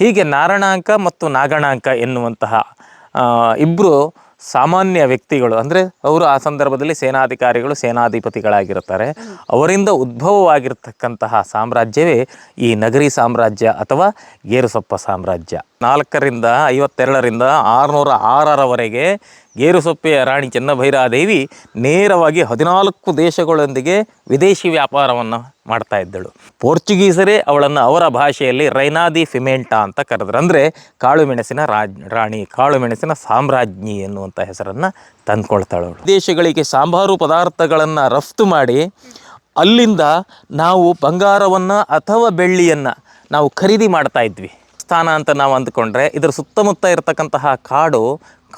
ಹೀಗೆ ನಾರಣಾಂಕ ಮತ್ತು ನಾಗಣಾಂಕ ಎನ್ನುವಂತಹ ಇಬ್ಬರು ಸಾಮಾನ್ಯ ವ್ಯಕ್ತಿಗಳು, ಅಂದರೆ ಅವರು ಆ ಸಂದರ್ಭದಲ್ಲಿ ಸೇನಾಧಿಕಾರಿಗಳು, ಸೇನಾಧಿಪತಿಗಳಾಗಿರುತ್ತಾರೆ. ಅವರಿಂದ ಉದ್ಭವವಾಗಿರ್ತಕ್ಕಂತಹ ಸಾಮ್ರಾಜ್ಯವೇ ಈ ನಗರಿ ಸಾಮ್ರಾಜ್ಯ ಅಥವಾ ಗೇರುಸೊಪ್ಪ ಸಾಮ್ರಾಜ್ಯ. ನಾಲ್ಕರಿಂದ ಐವತ್ತೆರಡರಿಂದ ಆರುನೂರ ಆರರವರೆಗೆ ಗೇರುಸೊಪ್ಪೆಯ ರಾಣಿ ಚೆನ್ನಭೈರಾದೇವಿ ನೇರವಾಗಿ ಹದಿನಾಲ್ಕು ದೇಶಗಳೊಂದಿಗೆ ವಿದೇಶಿ ವ್ಯಾಪಾರವನ್ನು ಮಾಡ್ತಾ ಇದ್ದಳು. ಪೋರ್ಚುಗೀಸರೇ ಅವಳನ್ನು ಅವರ ಭಾಷೆಯಲ್ಲಿ ರೈನಾದಿ ಫಿಮೆಂಟಾ ಅಂತ ಕರೆದ್ರು. ಅಂದರೆ ಕಾಳುಮೆಣಸಿನ ರಾಜ್, ರಾಣಿ ಕಾಳುಮೆಣಸಿನ ಸಾಮ್ರಾಜ್ಞಿ ಎನ್ನುವಂಥ ಹೆಸರನ್ನು ತಂದುಕೊಳ್ತಾಳು ದೇಶಗಳಿಗೆ ಸಾಂಬಾರು ಪದಾರ್ಥಗಳನ್ನು ರಫ್ತು ಮಾಡಿ ಅಲ್ಲಿಂದ ನಾವು ಬಂಗಾರವನ್ನು ಅಥವಾ ಬೆಳ್ಳಿಯನ್ನು ನಾವು ಖರೀದಿ ಮಾಡ್ತಾ ಇದ್ವಿ. ಸ್ಥಾನ ಅಂತ ನಾವು ಅಂದ್ಕೊಂಡ್ರೆ ಇದರ ಸುತ್ತಮುತ್ತ ಇರತಕ್ಕಂತಹ ಕಾಡು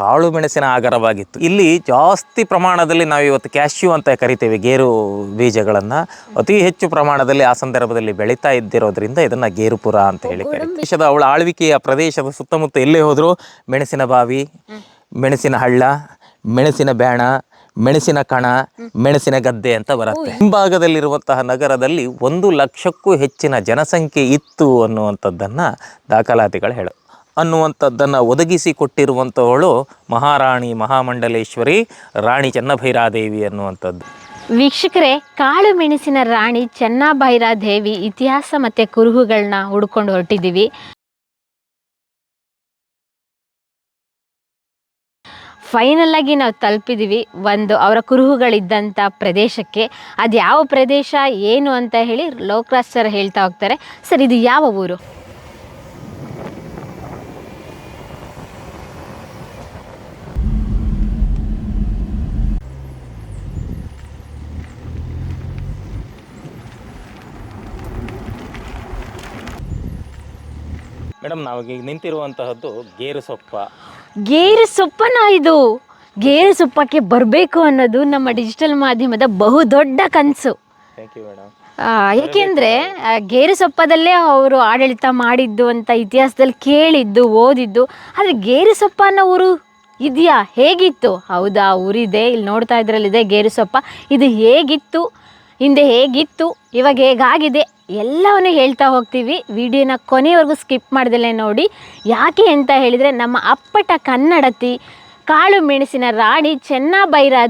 ಕಾಳು ಮೆಣಸಿನ ಆಗರವಾಗಿತ್ತು. ಇಲ್ಲಿ ಜಾಸ್ತಿ ಪ್ರಮಾಣದಲ್ಲಿ ನಾವು ಇವತ್ತು ಕ್ಯಾಶ್ಯೂ ಅಂತ ಕರಿತೇವೆ ಗೇರು ಬೀಜಗಳನ್ನು. ಅತಿ ಹೆಚ್ಚು ಪ್ರಮಾಣದಲ್ಲಿ ಆ ಸಂದರ್ಭದಲ್ಲಿ ಬೆಳೀತಾ ಇದ್ದಿರೋದ್ರಿಂದ ಇದನ್ನು ಗೇರುಪುರ ಅಂತ ಹೇಳಿ. ದೇಶದ ಅವಳ ಆಳ್ವಿಕೆಯ ಪ್ರದೇಶದ ಸುತ್ತಮುತ್ತ ಎಲ್ಲೇ ಹೋದರೂ ಮೆಣಸಿನ ಬಾವಿ ಮೆಣಸಿನ ಹಳ್ಳ ಮೆಣಸಿನ ಬ್ಯಾಣ ಮೆಣಸಿನ ಕಣ ಮೆಣಸಿನ ಗದ್ದೆ ಅಂತ ಬರುತ್ತೆ. ಹಿಂಭಾಗದಲ್ಲಿರುವಂತಹ ನಗರದಲ್ಲಿ ಒಂದು ಲಕ್ಷಕ್ಕೂ ಹೆಚ್ಚಿನ ಜನಸಂಖ್ಯೆ ಇತ್ತು ಅನ್ನುವಂಥದ್ದನ್ನು ದಾಖಲಾತಿಗಳು ಹೇಳ ಅನ್ನುವಂಥದ್ದನ್ನು ಒದಗಿಸಿ ಕೊಟ್ಟಿರುವಂಥವಳು ಮಹಾರಾಣಿ ಮಹಾಮಂಡಲೇಶ್ವರಿ, ರಾಣಿ ಚೆನ್ನಭೈರಾದೇವಿ ಅನ್ನುವಂಥದ್ದು. ವೀಕ್ಷಕರೇ, ಕಾಳು ಮೆಣಸಿನ ರಾಣಿ ಚೆನ್ನಭೈರಾದೇವಿ ಇತಿಹಾಸ ಮತ್ತು ಕುರುಹುಗಳನ್ನ ಹುಡ್ಕೊಂಡು ಹೊರಟಿದ್ದೀವಿ. ಫೈನಲ್ ನಾವು ತಲುಪಿದ್ದೀವಿ ಒಂದು ಅವರ ಕುರುಹುಗಳಿದ್ದಂಥ ಪ್ರದೇಶಕ್ಕೆ. ಅದು ಯಾವ ಪ್ರದೇಶ, ಏನು ಅಂತ ಹೇಳಿ ಲೋಕರಾಜ್ ಸರ್ ಹೇಳ್ತಾ ಹೋಗ್ತಾರೆ. ಸರ್, ಇದು ಯಾವ ಊರು? ಮೇಡಮ್ ನಾವೀಗ ನಿಂತಿರುವಂತಹದ್ದು ಗೇರು ಸೊಪ್ಪ ಗೇರು ಸೊಪ್ಪನ ಇದು. ಗೇರು ಸೊಪ್ಪಕ್ಕೆ ಬರಬೇಕು ಅನ್ನೋದು ನಮ್ಮ ಡಿಜಿಟಲ್ ಮಾಧ್ಯಮದ ಬಹುದೊಡ್ಡ ಕನಸು. ಥ್ಯಾಂಕ್ ಯು ಮೇಡಮ್ ಆ, ಏಕೆಂದ್ರೆ ಆ, ಗೇರು ಸೊಪ್ಪದಲ್ಲೇ ಅವರು ಆಡಳಿತ ಮಾಡಿದ್ದು ಅಂತ ಇತಿಹಾಸದಲ್ಲಿ ಕೇಳಿದ್ದು ಓದಿದ್ದು. ಆದರೆ ಗೇರು ಸೊಪ್ಪ ಅನ್ನೋ ಊರು ಇದೆಯಾ? ಹೇಗಿತ್ತು? ಹೌದಾ? ಊರಿದೆ ಇಲ್ಲಿ ನೋಡ್ತಾ ಇದ್ರಲ್ಲಿದೆ ಗೇರು ಸೊಪ್ಪ ಇದು ಹೇಗಿತ್ತು? ಹಿಂದೆ ಹೇಗಿತ್ತು, ಇವಾಗ ಹೇಗಾಗಿದೆ, ಎಲ್ಲವನ್ನೂ ಹೇಳ್ತಾ ಹೋಗ್ತೀವಿ. ವಿಡಿಯೋನ ಕೊನೆಯವರೆಗೂ ಸ್ಕಿಪ್ ಮಾಡ್ದಲೇ ನೋಡಿ. ಯಾಕೆ ಅಂತ ಹೇಳಿದರೆ, ನಮ್ಮ ಅಪ್ಪಟ ಕನ್ನಡತಿ, ಕಾಳು ಮೆಣಸಿನ ರಾಣಿ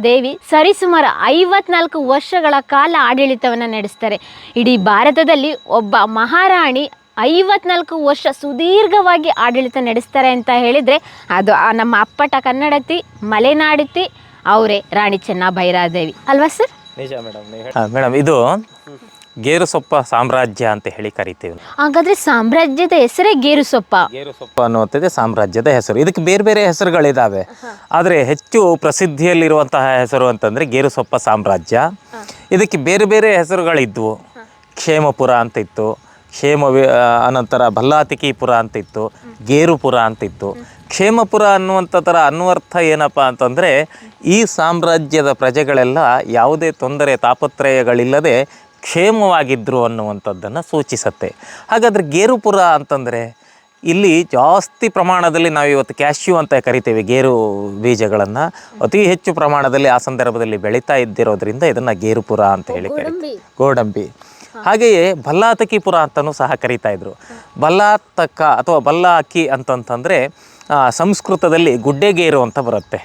ದೇವಿ ಸರಿಸುಮಾರು ಐವತ್ನಾಲ್ಕು ವರ್ಷಗಳ ಕಾಲ ಆಡಳಿತವನ್ನು ನಡೆಸ್ತಾರೆ. ಇಡೀ ಭಾರತದಲ್ಲಿ ಒಬ್ಬ ಮಹಾರಾಣಿ ಐವತ್ನಾಲ್ಕು ವರ್ಷ ಸುದೀರ್ಘವಾಗಿ ಆಡಳಿತ ನಡೆಸ್ತಾರೆ ಅಂತ ಹೇಳಿದರೆ, ಅದು ನಮ್ಮ ಅಪ್ಪಟ ಕನ್ನಡತಿ, ಮಲೆನಾಡತಿ, ಅವರೇ ರಾಣಿ ಚೆನ್ನಬೈರಾದೇವಿ ಅಲ್ವಾ ಸರ್? ನಿಜ ಮೇಡಮ್ ಮೇಡಮ್ ಇದು ಗೇರು ಸೊಪ್ಪ ಸಾಮ್ರಾಜ್ಯ ಅಂತ ಹೇಳಿ ಕರಿತೀವಿ. ಹಾಗಾದ್ರೆ ಸಾಮ್ರಾಜ್ಯದ ಹೆಸರೇ ಗೇರು ಸೊಪ್ಪ ಗೇರು ಸೊಪ್ಪ ಅನ್ನುವಂಥದ್ದೇ ಸಾಮ್ರಾಜ್ಯದ ಹೆಸರು. ಇದಕ್ಕೆ ಬೇರೆ ಬೇರೆ ಹೆಸರುಗಳಿದ್ದಾವೆ ಆದರೆ ಹೆಚ್ಚು ಪ್ರಸಿದ್ಧಿಯಲ್ಲಿರುವಂತಹ ಹೆಸರು ಅಂತಂದರೆ ಗೇರು ಸೊಪ್ಪ ಸಾಮ್ರಾಜ್ಯ. ಇದಕ್ಕೆ ಬೇರೆ ಬೇರೆ ಹೆಸರುಗಳಿದ್ವು. ಕ್ಷೇಮಪುರ ಅಂತ ಇತ್ತು ಕ್ಷೇಮ ಅನಂತರ ಭಲ್ಲಾತಿಕೀಪುರ ಅಂತ ಇತ್ತು ಗೇರುಪುರ ಅಂತ ಇತ್ತು ಕ್ಷೇಮಪುರ ಅನ್ನುವಂಥ ಥರ ಅನ್ವರ್ಥ ಏನಪ್ಪ ಅಂತಂದರೆ ಈ ಸಾಮ್ರಾಜ್ಯದ ಪ್ರಜೆಗಳೆಲ್ಲ ಯಾವುದೇ ತೊಂದರೆ ತಾಪತ್ರಯಗಳಿಲ್ಲದೆ ಕ್ಷೇಮವಾಗಿದ್ದರು ಅನ್ನುವಂಥದ್ದನ್ನು ಸೂಚಿಸುತ್ತೆ. ಹಾಗಾದರೆ ಗೇರುಪುರ ಅಂತಂದರೆ ಇಲ್ಲಿ ಜಾಸ್ತಿ ಪ್ರಮಾಣದಲ್ಲಿ ನಾವು ಇವತ್ತು ಕ್ಯಾಶ್ಯೂ ಅಂತ ಕರಿತೇವೆ ಗೇರು ಬೀಜಗಳನ್ನು. ಅತಿ ಹೆಚ್ಚು ಪ್ರಮಾಣದಲ್ಲಿ ಆ ಸಂದರ್ಭದಲ್ಲಿ ಬೆಳೀತಾ ಇದ್ದಿರೋದ್ರಿಂದ ಇದನ್ನು ಗೇರುಪುರ ಅಂತ ಹೇಳಿ ಕರಿತೀವಿ. ಗೋಡಂಬಿ. ಹಾಗೆಯೇ ಬಲ್ಲಾತಕಿಪುರ ಅಂತಲೂ ಸಹ ಕರಿತಾ ಇದ್ರು. ಬಲ್ಲಾತಕ ಅಥವಾ ಬಲ್ಲಾಕಿ ಅಂತಂತಂದರೆ ಸಂಸ್ಕೃತದಲ್ಲಿ ಗುಡ್ಡೆಗೇರು ಅಂತ ಬರುತ್ತೆ.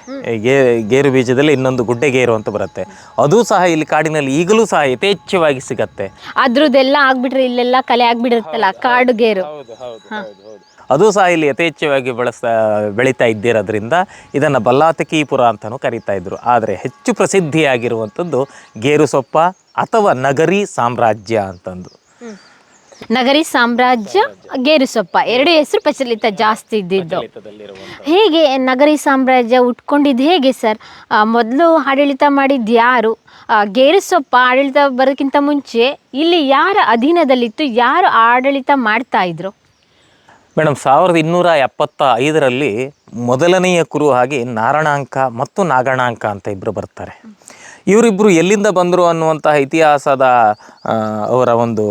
ಗೇ ಗೇರು ಬೀಜದಲ್ಲಿ ಇನ್ನೊಂದು ಗುಡ್ಡೆಗೇರು ಅಂತ ಬರುತ್ತೆ. ಅದು ಸಹ ಇಲ್ಲಿ ಕಾಡಿನಲ್ಲಿ ಈಗಲೂ ಸಹ ಯಥೇಚ್ಛವಾಗಿ ಸಿಗತ್ತೆ. ಅದ್ರದ್ದೆಲ್ಲ ಆಗ್ಬಿಟ್ರೆ ಇಲ್ಲೆಲ್ಲ ಕಲೆ ಆಗ್ಬಿಡಿರುತ್ತಲ್ಲ ಕಾಡು ಗೇರು ಅದು ಸಹ ಇಲ್ಲಿ ಯಥೇಚ್ಛವಾಗಿ ಬಳಸ್ತಾ ಬೆಳೀತಾ ಇದ್ದಿರೋದ್ರಿಂದ ಇದನ್ನು ಬಲ್ಲಾತಕೀಪುರ ಅಂತಲೂ ಕರೀತಾ ಇದ್ರು. ಆದರೆ ಹೆಚ್ಚು ಪ್ರಸಿದ್ಧಿಯಾಗಿರುವಂಥದ್ದು ಗೇರು ಸೊಪ್ಪ ಅಥವಾ ನಗರಿ ಸಾಮ್ರಾಜ್ಯ ಅಂತಂದು. ನಗರಿ ಸಾಮ್ರಾಜ್ಯ ಗೇರುಸೊಪ್ಪ ಎರಡು ಹೆಸರು ಪ್ರಚಲಿತ ಜಾಸ್ತಿ ಇದ್ದಿದ್ದು. ಹೇಗೆ ನಗರಿ ಸಾಮ್ರಾಜ್ಯ ಉಟ್ಕೊಂಡಿದ್ದು ಹೇಗೆ ಸರ್? ಮೊದಲು ಆಡಳಿತ ಮಾಡಿದ್ದು ಯಾರು? ಗೇರುಸೊಪ್ಪ ಆಡಳಿತ ಬರೋಕ್ಕಿಂತ ಮುಂಚೆ ಇಲ್ಲಿ ಯಾರ ಅಧೀನದಲ್ಲಿತ್ತು? ಯಾರು ಆಡಳಿತ ಮಾಡ್ತಾ ಇದ್ರು? ಮೇಡಮ್ ಸಾವಿರದ ಇನ್ನೂರ ಎಪ್ಪತ್ತ ಐದರಲ್ಲಿ ಮೊದಲನೆಯ ಕುರು ಆಗಿ ನಾರಣಾಂಕ ಮತ್ತು ನಾಗಣಾಂಕ ಅಂತ ಇಬ್ಬರು ಬರ್ತಾರೆ. ಇವರಿಬ್ಬರು ಎಲ್ಲಿಂದ ಬಂದರು ಅನ್ನುವಂತಹ ಇತಿಹಾಸದ ಅವರ ಒಂದು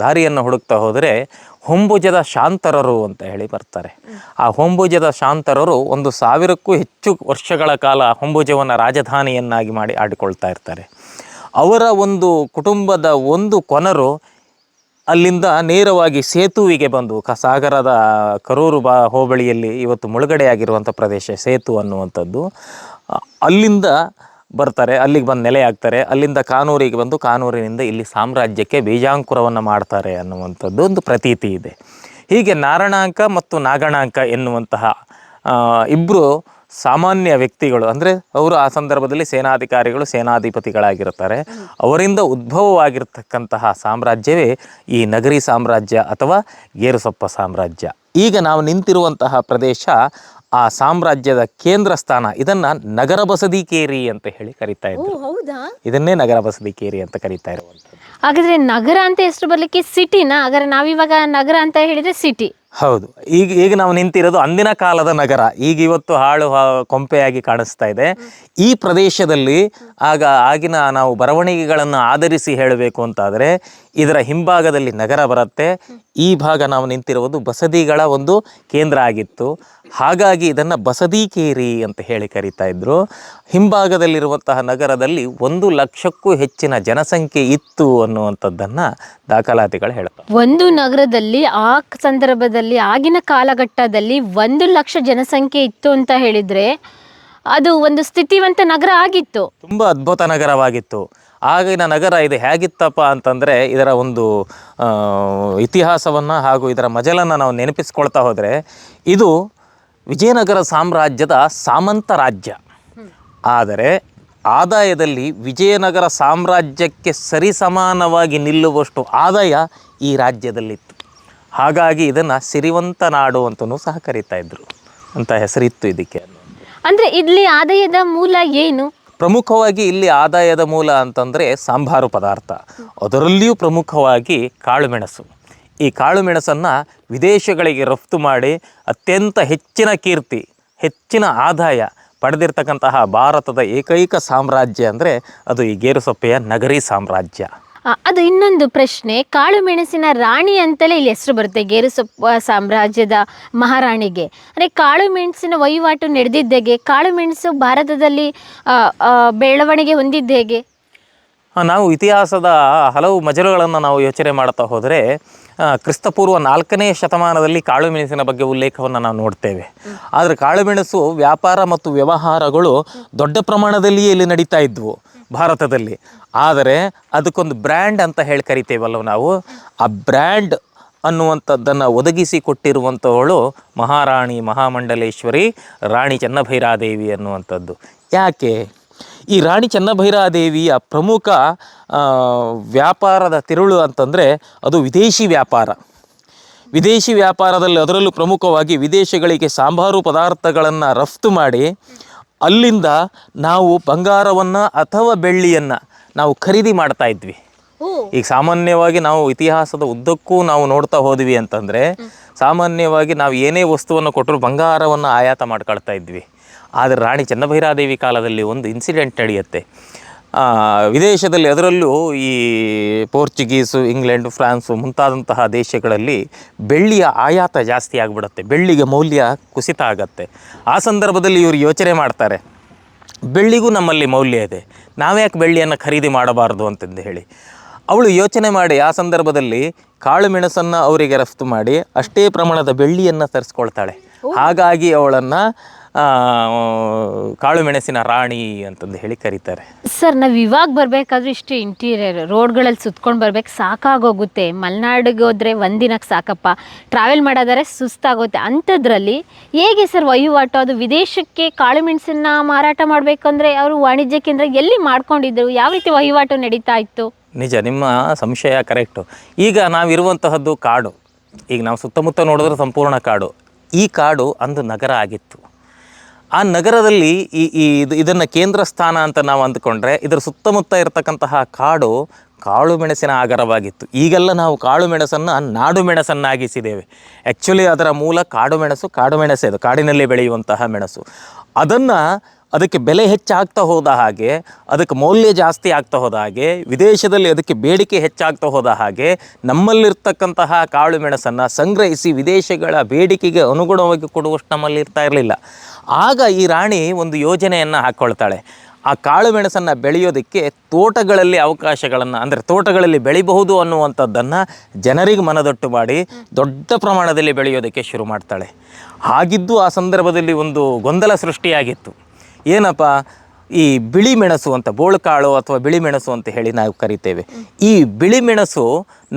ದಾರಿಯನ್ನು ಹುಡುಕ್ತಾ ಹೋದರೆ ಹೊಂಬುಜದ ಶಾಂತರರು ಅಂತ ಹೇಳಿ ಬರ್ತಾರೆ. ಆ ಹೊಂಬುಜದ ಶಾಂತರರು ಒಂದು ಸಾವಿರಕ್ಕೂ ಹೆಚ್ಚು ವರ್ಷಗಳ ಕಾಲ ಹೊಂಬುಜವನ್ನು ರಾಜಧಾನಿಯನ್ನಾಗಿ ಮಾಡಿ ಆಡಿಕೊಳ್ತಾ ಇರ್ತಾರೆ. ಅವರ ಒಂದು ಕುಟುಂಬದ ಒಂದು ಕೊನರು ಅಲ್ಲಿಂದ ನೇರವಾಗಿ ಸೇತುವಿಗೆ ಬಂದು, ಕ, ಸಾಗರದ ಕರೂರು ಬಾ, ಹೋಬಳಿಯಲ್ಲಿ ಇವತ್ತು ಮುಳುಗಡೆಯಾಗಿರುವಂಥ ಪ್ರದೇಶ ಸೇತು ಅನ್ನುವಂಥದ್ದು, ಅಲ್ಲಿಂದ ಬರ್ತಾರೆ, ಅಲ್ಲಿಗೆ ಬಂದು ನೆಲೆಯಾಗ್ತಾರೆ ಅಲ್ಲಿಂದ ಕಾನೂರಿಗೆ ಬಂದು ಕಾನೂರಿನಿಂದ ಇಲ್ಲಿ ಸಾಮ್ರಾಜ್ಯಕ್ಕೆ ಬೀಜಾಂಕುರವನ್ನು ಮಾಡ್ತಾರೆ ಅನ್ನುವಂಥದ್ದು ಒಂದು ಪ್ರತೀತಿ ಇದೆ. ಹೀಗೆ ನಾರಣಾಂಕ ಮತ್ತು ನಾಗಣಾಂಕ ಎನ್ನುವಂತಹ ಇಬ್ಬರು ಸಾಮಾನ್ಯ ವ್ಯಕ್ತಿಗಳು, ಅಂದರೆ ಅವರು ಆ ಸಂದರ್ಭದಲ್ಲಿ ಸೇನಾಧಿಕಾರಿಗಳು, ಸೇನಾಧಿಪತಿಗಳಾಗಿರುತ್ತಾರೆ. ಅವರಿಂದ ಉದ್ಭವವಾಗಿರ್ತಕ್ಕಂತಹ ಸಾಮ್ರಾಜ್ಯವೇ ಈ ನಗರಿ ಸಾಮ್ರಾಜ್ಯ ಅಥವಾ ಗೇರುಸೊಪ್ಪ ಸಾಮ್ರಾಜ್ಯ. ಈಗ ನಾವು ನಿಂತಿರುವಂತಹ ಪ್ರದೇಶ ಆ ಸಾಮ್ರಾಜ್ಯದ ಕೇಂದ್ರ ಸ್ಥಾನ ಇದನ್ನ ನಗರ ಬಸದಿ ಕೇರಿ ಅಂತ ಹೇಳಿ ಕರಿತಾ ಇದ್ರು. ಹೌದಾ? ಇದನ್ನೇ ನಗರ ಬಸದಿ ಕೇರಿ ಅಂತ ಕರಿತಾ ಇರುವಂಥದ್ದು. ಹಾಗಾದ್ರೆ ನಗರ ಅಂತ ಹೆಸರು ಬರ್ಲಿಕ್ಕೆ ಸಿಟಿನ? ಹಾಗಾದ್ರೆ ನಾವಿವಾಗ ನಗರ ಅಂತ ಹೇಳಿದ್ರೆ ಸಿಟಿ. ಹೌದು. ಈಗ ಈಗ ನಾವು ನಿಂತಿರೋದು ಅಂದಿನ ಕಾಲದ ನಗರ. ಈಗ ಇವತ್ತು ಹಾಳು ಹಾ- ಕೊಂಪೆಯಾಗಿ ಕಾಣಿಸ್ತಾ ಇದೆ. ಈ ಪ್ರದೇಶದಲ್ಲಿ ಆಗ ಆಗಿನ ನಾವು ಬರವಣಿಗೆಗಳನ್ನು ಆಧರಿಸಿ ಹೇಳಬೇಕು ಅಂತಾದರೆ ಇದರ ಹಿಂಭಾಗದಲ್ಲಿ ನಗರ ಬರುತ್ತೆ. ಈ ಭಾಗ ನಾವು ನಿಂತಿರುವುದು ಬಸದಿಗಳ ಒಂದು ಕೇಂದ್ರ ಆಗಿತ್ತು. ಹಾಗಾಗಿ ಇದನ್ನು ಬಸದಿಕೇರಿ ಅಂತ ಹೇಳಿ ಕರೀತಾ ಇದ್ರು. ಹಿಂಭಾಗದಲ್ಲಿರುವಂತಹ ನಗರದಲ್ಲಿ ಒಂದು ಲಕ್ಷಕ್ಕೂ ಹೆಚ್ಚಿನ ಜನಸಂಖ್ಯೆ ಇತ್ತು ಅನ್ನುವಂಥದ್ದನ್ನು ದಾಖಲಾತಿಗಳು ಹೇಳ್ತವೆ ಒಂದು ನಗರದಲ್ಲಿ ಆ ಸಂದರ್ಭದಲ್ಲಿ ಆಗಿನ ಕಾಲಘಟ್ಟದಲ್ಲಿ ಒಂದು ಲಕ್ಷ ಜನಸಂಖ್ಯೆ ಇತ್ತು ಅಂತ ಹೇಳಿದರೆ ಅದು ಒಂದು ಸ್ಥಿತಿವಂತ ನಗರ ಆಗಿತ್ತು. ತುಂಬ ಅದ್ಭುತ ನಗರವಾಗಿತ್ತು. ಆಗಿನ ನಗರ ಇದು ಹೇಗಿತ್ತಪ್ಪ ಅಂತಂದರೆ ಇದರ ಒಂದು ಇತಿಹಾಸವನ್ನು ಹಾಗೂ ಇದರ ಮಜಲನ್ನು ನಾವು ನೆನಪಿಸ್ಕೊಳ್ತಾ ಹೋದರೆ ಇದು ವಿಜಯನಗರ ಸಾಮ್ರಾಜ್ಯದ ಸಾಮಂತ ರಾಜ್ಯ. ಆದರೆ ಆದಾಯದಲ್ಲಿ ವಿಜಯನಗರ ಸಾಮ್ರಾಜ್ಯಕ್ಕೆ ಸರಿಸಮಾನವಾಗಿ ನಿಲ್ಲುವಷ್ಟು ಆದಾಯ ಈ ರಾಜ್ಯದಲ್ಲಿತ್ತು. ಹಾಗಾಗಿ ಇದನ್ನು ಸಿರಿವಂತ ನಾಡು ಅಂತಲೂ ಸಹ ಕರೀತಾ ಇದ್ದರು ಅಂತ ಹೆಸರಿತ್ತು ಇದಕ್ಕೆ. ಅಂದರೆ ಇಲ್ಲಿ ಆದಾಯದ ಮೂಲ ಏನು? ಪ್ರಮುಖವಾಗಿ ಇಲ್ಲಿ ಆದಾಯದ ಮೂಲ ಅಂತಂದರೆ ಸಾಂಬಾರು ಪದಾರ್ಥ. ಅದರಲ್ಲಿಯೂ ಪ್ರಮುಖವಾಗಿ ಕಾಳುಮೆಣಸು. ಈ ಕಾಳುಮೆಣಸನ್ನು ವಿದೇಶಗಳಿಗೆ ರಫ್ತು ಮಾಡಿ ಅತ್ಯಂತ ಹೆಚ್ಚಿನ ಕೀರ್ತಿ, ಹೆಚ್ಚಿನ ಆದಾಯ ಪಡೆದಿರ್ತಕ್ಕಂತಹ ಭಾರತದ ಏಕೈಕ ಸಾಮ್ರಾಜ್ಯ ಅಂದರೆ ಅದು ಈ ಗೇರುಸೊಪ್ಪೆಯ ನಗರಿ ಸಾಮ್ರಾಜ್ಯ. ಅದು ಇನ್ನೊಂದು ಪ್ರಶ್ನೆ. ಕಾಳು ಮೆಣಸಿನ ರಾಣಿ ಅಂತಲೇ ಇಲ್ಲಿ ಹೆಸರು ಬರುತ್ತೆ ಗೇರುಸೊಪ್ಪ ಸಾಮ್ರಾಜ್ಯದ ಮಹಾರಾಣಿಗೆ. ಅಂದರೆ ಕಾಳು ಮೆಣಸಿನ ವಹಿವಾಟು ನಡೆದಿದ್ದೇಗೆ ಕಾಳು ಮೆಣಸು ಭಾರತದಲ್ಲಿ ಬೆಳವಣಿಗೆ ಹೊಂದಿದ್ದ ಹೇಗೆ? ನಾವು ಇತಿಹಾಸದ ಹಲವು ಮಜಲುಗಳನ್ನು ನಾವು ಯೋಚನೆ ಮಾಡ್ತಾ ಹೋದರೆ ಕ್ರಿಸ್ತಪೂರ್ವ ನಾಲ್ಕನೇ ಶತಮಾನದಲ್ಲಿ ಕಾಳುಮೆಣಸಿನ ಬಗ್ಗೆ ಉಲ್ಲೇಖವನ್ನು ನಾವು ನೋಡ್ತೇವೆ. ಆದರೆ ಕಾಳುಮೆಣಸು ವ್ಯಾಪಾರ ಮತ್ತು ವ್ಯವಹಾರಗಳು ದೊಡ್ಡ ಪ್ರಮಾಣದಲ್ಲಿಯೇ ಇಲ್ಲಿ ನಡೀತಾ ಇದ್ವು. ಭಾರತದಲ್ಲಿ. ಆದರೆ ಅದಕ್ಕೊಂದು ಬ್ರ್ಯಾಂಡ್ ಅಂತ ಹೇಳಿ ಕರಿತೇವಲ್ಲ ನಾವು. ಆ ಬ್ರ್ಯಾಂಡ್ ಅನ್ನುವಂಥದ್ದನ್ನು ಒದಗಿಸಿ ಕೊಟ್ಟಿರುವಂಥವಳು ಮಹಾರಾಣಿ ಮಹಾಮಂಡಲೇಶ್ವರಿ ರಾಣಿ ಚೆನ್ನಭೈರಾದೇವಿ ಅನ್ನುವಂಥದ್ದು. ಯಾಕೆ? ಈ ರಾಣಿ ಚೆನ್ನಭೈರಾದೇವಿಯ ಪ್ರಮುಖ ವ್ಯಾಪಾರದ ತಿರುಳು ಅಂತಂದರೆ ಅದು ವಿದೇಶಿ ವ್ಯಾಪಾರ. ವಿದೇಶಿ ವ್ಯಾಪಾರದಲ್ಲಿ ಅದರಲ್ಲೂ ಪ್ರಮುಖವಾಗಿ ವಿದೇಶಗಳಿಗೆ ಸಾಂಬಾರು ಪದಾರ್ಥಗಳನ್ನು ರಫ್ತು ಮಾಡಿ ಅಲ್ಲಿಂದ ನಾವು ಬಂಗಾರವನ್ನು ಅಥವಾ ಬೆಳ್ಳಿಯನ್ನು ನಾವು ಖರೀದಿ ಮಾಡ್ತಾ ಇದ್ವಿ. ಈಗ ಸಾಮಾನ್ಯವಾಗಿ ನಾವು ಇತಿಹಾಸದ ಉದ್ದಕ್ಕೂ ನಾವು ನೋಡ್ತಾ ಹೋದ್ವಿ ಅಂತಂದರೆ ಸಾಮಾನ್ಯವಾಗಿ ನಾವು ಏನೇ ವಸ್ತುವನ್ನು ಕೊಟ್ಟರು ಬಂಗಾರವನ್ನು ಆಯಾತ ಮಾಡ್ಕೊಳ್ತಾ ಇದ್ವಿ. ಆದರೆ ರಾಣಿ ಚೆನ್ನಭೈರಾದೇವಿ ಕಾಲದಲ್ಲಿ ಒಂದು ಇನ್ಸಿಡೆಂಟ್ ನಡೆಯುತ್ತೆ. ವಿದೇಶದಲ್ಲಿ ಅದರಲ್ಲೂ ಈ ಪೋರ್ಚುಗೀಸು ಇಂಗ್ಲೆಂಡ್ ಫ್ರಾನ್ಸು ಮುಂತಾದಂತಹ ದೇಶಗಳಲ್ಲಿ ಬೆಳ್ಳಿಯ ಆಯಾತ ಜಾಸ್ತಿ ಆಗಿಬಿಡುತ್ತೆ. ಬೆಳ್ಳಿಗೆ ಮೌಲ್ಯ ಕುಸಿತ ಆಗತ್ತೆ. ಆ ಸಂದರ್ಭದಲ್ಲಿ ಇವರು ಯೋಚನೆ ಮಾಡ್ತಾರೆ ಬೆಳ್ಳಿಗೂ ನಮ್ಮಲ್ಲಿ ಮೌಲ್ಯ ಇದೆ. ನಾವ್ಯಾಕೆ ಬೆಳ್ಳಿಯನ್ನು ಖರೀದಿ ಮಾಡಬಾರ್ದು ಅಂತಂದು ಹೇಳಿ. ಅವಳು ಯೋಚನೆ ಮಾಡಿ ಆ ಸಂದರ್ಭದಲ್ಲಿ ಕಾಳು ಮೆಣಸನ್ನು ಅವರಿಗೆ ರಫ್ತು ಮಾಡಿ ಅಷ್ಟೇ ಪ್ರಮಾಣದ ಬೆಳ್ಳಿಯನ್ನು ತರಿಸ್ಕೊಳ್ತಾಳೆ. ಹಾಗಾಗಿ ಅವಳನ್ನು ಕಾಳು ಮೆಣಸಿನ ರಾಣಿ ಅಂತಂದು ಹೇಳಿ ಕರೀತಾರೆ. ಸರ್ ನಾವು ಇವಾಗ ಬರಬೇಕಾದ್ರೂ ಇಷ್ಟು ಇಂಟೀರಿಯರ್ ರೋಡ್ಗಳಲ್ಲಿ ಸುತ್ಕೊಂಡು ಬರ್ಬೇಕು ಸಾಕಾಗೋಗುತ್ತೆ. ಮಲೆನಾಡಿಗೆ ಹೋದರೆ ಒಂದಿನಕ್ಕೆ ಸಾಕಪ್ಪ. ಟ್ರಾವೆಲ್ ಮಾಡೋದಾದ್ರೆ ಸುಸ್ತಾಗುತ್ತೆ ಅಂಥದ್ರಲ್ಲಿ ಹೇಗೆ ಸರ್ ವಹಿವಾಟು ಅದು ವಿದೇಶಕ್ಕೆ ಕಾಳು ಮೆಣಸನ್ನ ಮಾರಾಟ ಮಾಡಬೇಕಂದ್ರೆ ಅವರು ವಾಣಿಜ್ಯ ಕೇಂದ್ರ ಎಲ್ಲಿ ಮಾಡ್ಕೊಂಡಿದ್ರು? ಯಾವ ರೀತಿ ವಹಿವಾಟು ನಡೀತಾ ಇತ್ತು? ನಿಜ ನಿಮ್ಮ ಸಂಶಯ ಕರೆಕ್ಟು. ಈಗ ನಾವಿರುವಂತಹದ್ದು ಕಾಡು. ಈಗ ನಾವು ಸುತ್ತಮುತ್ತ ನೋಡಿದ್ರೆ ಸಂಪೂರ್ಣ ಕಾಡು. ಈ ಕಾಡು ಅಂದು ನಗರ ಆಗಿತ್ತು. ಆ ನಗರದಲ್ಲಿ ಈ ಈ ಇದು, ಇದನ್ನು ಕೇಂದ್ರ ಸ್ಥಾನ ಅಂತ ನಾವು ಅಂದ್ಕೊಂಡ್ರೆ ಇದರ ಸುತ್ತಮುತ್ತ ಇರತಕ್ಕಂತಹ ಕಾಡು ಕಾಳು ಮೆಣಸಿನ ಆಗರವಾಗಿತ್ತು. ಈಗೆಲ್ಲ ನಾವು ಕಾಳು ಮೆಣಸನ್ನು ನಾಡು ಮೆಣಸನ್ನಾಗಿಸಿದ್ದೇವೆ. ಆ್ಯಕ್ಚುಲಿ ಅದರ ಮೂಲ ಕಾಡು ಮೆಣಸು, ಕಾಡು ಮೆಣಸೇ ಅದು. ಕಾಡಿನಲ್ಲಿ ಬೆಳೆಯುವಂತಹ ಮೆಣಸು. ಅದನ್ನು ಅದಕ್ಕೆ ಬೆಲೆ ಹೆಚ್ಚಾಗ್ತಾ ಹೋದ ಹಾಗೆ, ಅದಕ್ಕೆ ಮೌಲ್ಯ ಜಾಸ್ತಿ ಆಗ್ತಾ ಹೋದ ಹಾಗೆ, ವಿದೇಶದಲ್ಲಿ ಅದಕ್ಕೆ ಬೇಡಿಕೆ ಹೆಚ್ಚಾಗ್ತಾ ಹೋದ ಹಾಗೆ, ನಮ್ಮಲ್ಲಿರ್ತಕ್ಕಂತಹ ಕಾಳು ಮೆಣಸನ್ನು ಸಂಗ್ರಹಿಸಿ ವಿದೇಶಗಳ ಬೇಡಿಕೆಗೆ ಅನುಗುಣವಾಗಿ ಕೊಡುವಷ್ಟು ನಮ್ಮಲ್ಲಿ ಇರ್ತಾ ಇರಲಿಲ್ಲ. ಆಗ ಈ ರಾಣಿ ಒಂದು ಯೋಜನೆಯನ್ನು ಹಾಕ್ಕೊಳ್ತಾಳೆ ಆ ಕಾಳು ಮೆಣಸನ್ನು ಬೆಳೆಯೋದಕ್ಕೆ ತೋಟಗಳಲ್ಲಿ ಅವಕಾಶಗಳನ್ನು, ಅಂದರೆ ತೋಟಗಳಲ್ಲಿ ಬೆಳಿಬಹುದು ಅನ್ನುವಂಥದ್ದನ್ನು ಜನರಿಗೆ ಮನದಟ್ಟು ಮಾಡಿ ದೊಡ್ಡ ಪ್ರಮಾಣದಲ್ಲಿ ಬೆಳೆಯೋದಕ್ಕೆ ಶುರು ಮಾಡ್ತಾಳೆ. ಹಾಗಿದ್ದು ಆ ಸಂದರ್ಭದಲ್ಲಿ ಒಂದು ಗೊಂದಲ ಸೃಷ್ಟಿಯಾಗಿತ್ತು. ಏನಪ್ಪ, ಈ ಬಿಳಿ ಮೆಣಸು ಅಂತ, ಬೋಳುಕಾಳು ಅಥವಾ ಬಿಳಿ ಮೆಣಸು ಅಂತ ಹೇಳಿ ನಾವು ಕರಿತೇವೆ. ಈ ಬಿಳಿ ಮೆಣಸು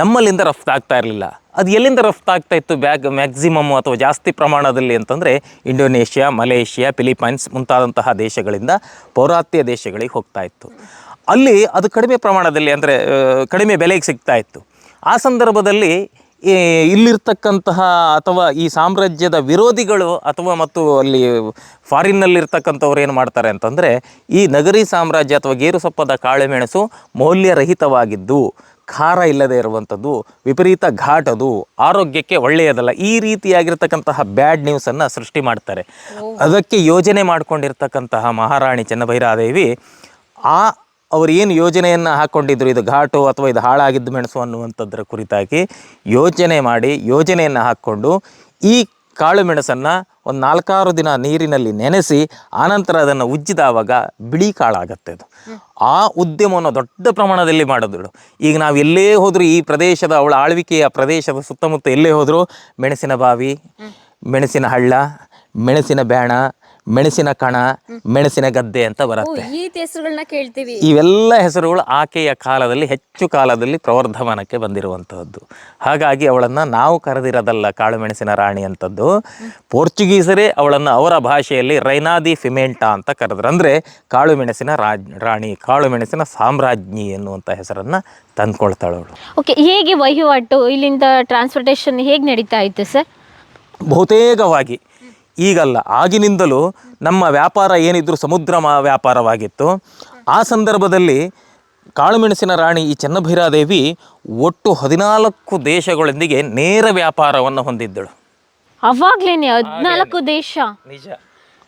ನಮ್ಮಲ್ಲಿಂದ ರಫ್ತಾಗ್ತಾ ಇರಲಿಲ್ಲ. ಅದು ಎಲ್ಲಿಂದ ರಫ್ತಾಗ್ತಾ ಇತ್ತು? ಬ್ಯಾಗ್ ಮ್ಯಾಕ್ಸಿಮಮ್ ಅಥವಾ ಜಾಸ್ತಿ ಪ್ರಮಾಣದಲ್ಲಿ ಅಂತಂದರೆ ಇಂಡೋನೇಷ್ಯಾ, ಮಲೇಷ್ಯಾ, ಫಿಲಿಪೈನ್ಸ್ ಮುಂತಾದಂತಹ ದೇಶಗಳಿಂದ ಪೌರಾತ್ಯ ದೇಶಗಳಿಗೆ ಹೋಗ್ತಾ ಇತ್ತು. ಅಲ್ಲಿ ಅದು ಕಡಿಮೆ ಪ್ರಮಾಣದಲ್ಲಿ ಅಂದರೆ ಕಡಿಮೆ ಬೆಲೆಗೆ ಸಿಗ್ತಾ ಇತ್ತು. ಆ ಸಂದರ್ಭದಲ್ಲಿ ಇಲ್ಲಿರ್ತಕ್ಕಂತಹ ಅಥವಾ ಈ ಸಾಮ್ರಾಜ್ಯದ ವಿರೋಧಿಗಳು ಅಥವಾ ಮತ್ತು ಅಲ್ಲಿ ಫಾರಿನ್ನಲ್ಲಿರ್ತಕ್ಕಂಥವ್ರು ಏನು ಮಾಡ್ತಾರೆ ಅಂತಂದರೆ ಈ ನಗರಿ ಸಾಮ್ರಾಜ್ಯ ಅಥವಾ ಗೇರುಸೊಪ್ಪದ ಕಾಳುಮೆಣಸು ಮೌಲ್ಯರಹಿತವಾಗಿದ್ದು ಖಾರ ಇಲ್ಲದೆ ಇರುವಂಥದ್ದು ವಿಪರೀತ ಘಾಟದು ಆರೋಗ್ಯಕ್ಕೆ ಒಳ್ಳೆಯದಲ್ಲ ಈ ರೀತಿಯಾಗಿರ್ತಕ್ಕಂತಹ ಬ್ಯಾಡ್ ನ್ಯೂಸನ್ನು ಸೃಷ್ಟಿ ಮಾಡ್ತಾರೆ. ಅದಕ್ಕೆ ಯೋಜನೆ ಮಾಡಿಕೊಂಡಿರ್ತಕ್ಕಂತಹ ಮಹಾರಾಣಿ ಚೆನ್ನಭೈರಾದೇವಿ ಆ ಅವರು ಏನು ಯೋಜನೆಯನ್ನು ಹಾಕ್ಕೊಂಡಿದ್ರು ಇದು ಘಾಟು ಅಥವಾ ಇದು ಹಾಳಾಗಿದ್ದು ಮೆಣಸು ಅನ್ನುವಂಥದ್ರ ಕುರಿತಾಗಿ ಯೋಚನೆ ಮಾಡಿ ಯೋಜನೆಯನ್ನು ಹಾಕ್ಕೊಂಡು ಈ ಕಾಳು ಮೆಣಸನ್ನು ಒಂದು ನಾಲ್ಕಾರು ದಿನ ನೀರಿನಲ್ಲಿ ನೆನೆಸಿ ಆನಂತರ ಅದನ್ನು ಉಜ್ಜಿದಾವಾಗ ಬಿಳಿ ಕಾಳಾಗತ್ತೆ ಅದು. ಆ ಉದ್ಯಮವನ್ನು ದೊಡ್ಡ ಪ್ರಮಾಣದಲ್ಲಿ ಮಾಡಿದಳು ಈಗ ನಾವು ಎಲ್ಲೇ ಹೋದರೂ ಈ ಪ್ರದೇಶದ ಅವಳ ಆಳ್ವಿಕೆಯ ಪ್ರದೇಶದ ಸುತ್ತಮುತ್ತ ಎಲ್ಲೇ ಹೋದರೂ ಮೆಣಸಿನ ಬಾವಿ ಮೆಣಸಿನ ಹಳ್ಳ ಮೆಣಸಿನ ಬ್ಯಾಣ ಮೆಣಸಿನ ಕಣ ಮೆಣಸಿನ ಗದ್ದೆ ಅಂತ ಬರುತ್ತೆ. ಈ ಹೆಸರುಗಳನ್ನ ಕೇಳ್ತೀವಿ. ಇವೆಲ್ಲ ಹೆಸರುಗಳು ಆಕೆಯ ಕಾಲದಲ್ಲಿ ಹೆಚ್ಚು ಕಾಲದಲ್ಲಿ ಪ್ರವರ್ಧಮಾನಕ್ಕೆ ಬಂದಿರುವಂತಹದ್ದು. ಹಾಗಾಗಿ ಅವಳನ್ನು ನಾವು ಕರೆದಿರೋದಲ್ಲ ಕಾಳುಮೆಣಸಿನ ರಾಣಿ ಅಂತದ್ದು. ಪೋರ್ಚುಗೀಸರೇ ಅವಳನ್ನು ಅವರ ಭಾಷೆಯಲ್ಲಿ ರೈನಾದಿ ಫಿಮೆಂಟಾ ಅಂತ ಕರೆದ್ರು. ಅಂದ್ರೆ ಕಾಳುಮೆಣಸಿನ ರಾಜ್ ರಾಣಿ ಕಾಳುಮೆಣಸಿನ ಸಾಮ್ರಾಜ್ಞಿ ಎನ್ನುವಂಥ ಹೆಸರನ್ನು ತಂದ್ಕೊಳ್ತಾಳೆ ಅವಳು. ಓಕೆ ಹೇಗೆ ವಹಿವಾಟು ಇಲ್ಲಿಂದ ಟ್ರಾನ್ಸ್ಪೋರ್ಟೇಷನ್ ಹೇಗೆ ನಡೀತಾ ಇತ್ತು ಸರ್? ಬಹುತೇಕವಾಗಿ ಈಗಲ್ಲ ಆಗಿನಿಂದಲೂ ನಮ್ಮ ವ್ಯಾಪಾರ ಏನಿದ್ರು ಸಮುದ್ರ ಮಾ- ವ್ಯಾಪಾರವಾಗಿತ್ತು. ಆ ಸಂದರ್ಭದಲ್ಲಿ ಕಾಳುಮೆಣಸಿನ ರಾಣಿ ಈ ಚೆನ್ನಭೈರಾದೇವಿ ಒಟ್ಟು ಹದಿನಾಲ್ಕು ದೇಶಗಳೊಂದಿಗೆ ನೇರ ವ್ಯಾಪಾರವನ್ನು ಹೊಂದಿದ್ದಳು. ಅವಾಗ್ಲೇನೆ ಹದಿನಾಲ್ಕು ದೇಶ. ನಿಜ.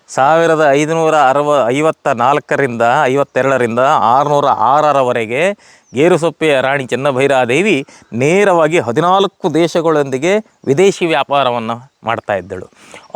ಸಾವಿರದ ಐದುನೂರ ಅರವ ಐವತ್ತ ನಾಲ್ಕರಿಂದ ಐವತ್ತೆರಡರಿಂದ ಆರುನೂರ ಆರರವರೆಗೆ ಗೇರುಸೊಪ್ಪೆಯ ರಾಣಿ ಚೆನ್ನಭೈರಾದೇವಿ ನೇರವಾಗಿ ಹದಿನಾಲ್ಕು ದೇಶಗಳೊಂದಿಗೆ ವಿದೇಶಿ ವ್ಯಾಪಾರವನ್ನು ಮಾಡ್ತಾ ಇದ್ದಳು.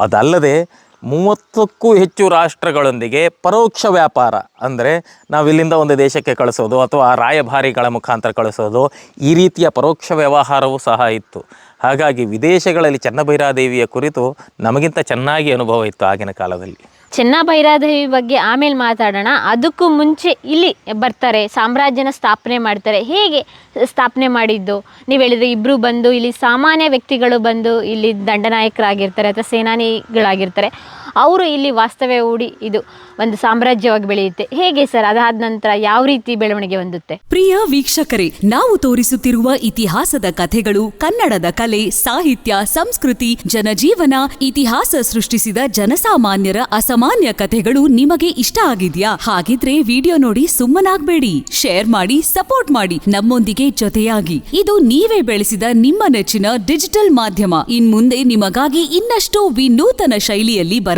ಅದಲ್ಲದೆ ಮೂವತ್ತಕ್ಕೂ ಹೆಚ್ಚು ರಾಷ್ಟ್ರಗಳೊಂದಿಗೆ ಪರೋಕ್ಷ ವ್ಯಾಪಾರ, ಅಂದರೆ ನಾವಿಲ್ಲಿಂದ ಒಂದು ದೇಶಕ್ಕೆ ಕಳಿಸೋದು ಅಥವಾ ರಾಯಭಾರಿಗಳ ಮುಖಾಂತರ ಕಳಿಸೋದು, ಈ ರೀತಿಯ ಪರೋಕ್ಷ ವ್ಯವಹಾರವೂ ಸಹ ಇತ್ತು. ಹಾಗಾಗಿ ವಿದೇಶಗಳಲ್ಲಿ ಚೆನ್ನಭೈರಾದೇವಿಯ ಕುರಿತು ನಮಗಿಂತ ಚೆನ್ನಾಗಿ ಅನುಭವ ಇತ್ತು ಆಗಿನ ಕಾಲದಲ್ಲಿ. ಚೆನ್ನಭೈರಾದೇವಿ ಬಗ್ಗೆ ಆಮೇಲೆ ಮಾತಾಡೋಣ. ಅದಕ್ಕೂ ಮುಂಚೆ ಇಲ್ಲಿ ಬರ್ತಾರೆ, ಸಾಮ್ರಾಜ್ಯನ ಸ್ಥಾಪನೆ ಮಾಡ್ತಾರೆ. ಹೇಗೆ ಸ್ಥಾಪನೆ ಮಾಡಿದ್ದು? ನೀವು ಹೇಳಿದ್ರೆ ಇಬ್ಬರು ಬಂದು, ಇಲ್ಲಿ ಸಾಮಾನ್ಯ ವ್ಯಕ್ತಿಗಳು ಬಂದು ಇಲ್ಲಿ ದಂಡನಾಯಕರಾಗಿರ್ತಾರೆ ಅಥವಾ ಸೇನಾನಿಗಳಾಗಿರ್ತಾರೆ. ಅವರು ಇಲ್ಲಿ ವಾಸ್ತವ್ಯ ಹೂಡಿ ಇದು ಒಂದು ಸಾಮ್ರಾಜ್ಯವಾಗಿ ಬೆಳೆಯುತ್ತೆ. ಹೇಗೆ ಸರ್? ಅದಾದ ನಂತರ ಯಾವ ರೀತಿ ಬೆಳವಣಿಗೆ ಹೊಂದುತ್ತೆ? ಪ್ರಿಯ ವೀಕ್ಷಕರೇ, ನಾವು ತೋರಿಸುತ್ತಿರುವ ಇತಿಹಾಸದ ಕಥೆಗಳು, ಕನ್ನಡದ ಕಲೆ, ಸಾಹಿತ್ಯ, ಸಂಸ್ಕೃತಿ, ಜನಜೀವನ, ಇತಿಹಾಸ ಸೃಷ್ಟಿಸಿದ ಜನಸಾಮಾನ್ಯರ ಅಸಾಮಾನ್ಯ ಕಥೆಗಳು ನಿಮಗೆ ಇಷ್ಟ ಆಗಿದ್ಯಾ? ಹಾಗಿದ್ರೆ ವಿಡಿಯೋ ನೋಡಿ ಸುಮ್ಮನಾಗ್ಬೇಡಿ. ಶೇರ್ ಮಾಡಿ, ಸಪೋರ್ಟ್ ಮಾಡಿ. ನಮ್ಮೊಂದಿಗೆ ಜೊತೆಯಾಗಿ. ಇದು ನೀವೇ ಬೆಳೆಸಿದ ನಿಮ್ಮ ನೆಚ್ಚಿನ ಡಿಜಿಟಲ್ ಮಾಧ್ಯಮ. ಇನ್ಮುಂದೆ ನಿಮಗಾಗಿ ಇನ್ನಷ್ಟು ವಿನೂತನ ಶೈಲಿಯಲ್ಲಿ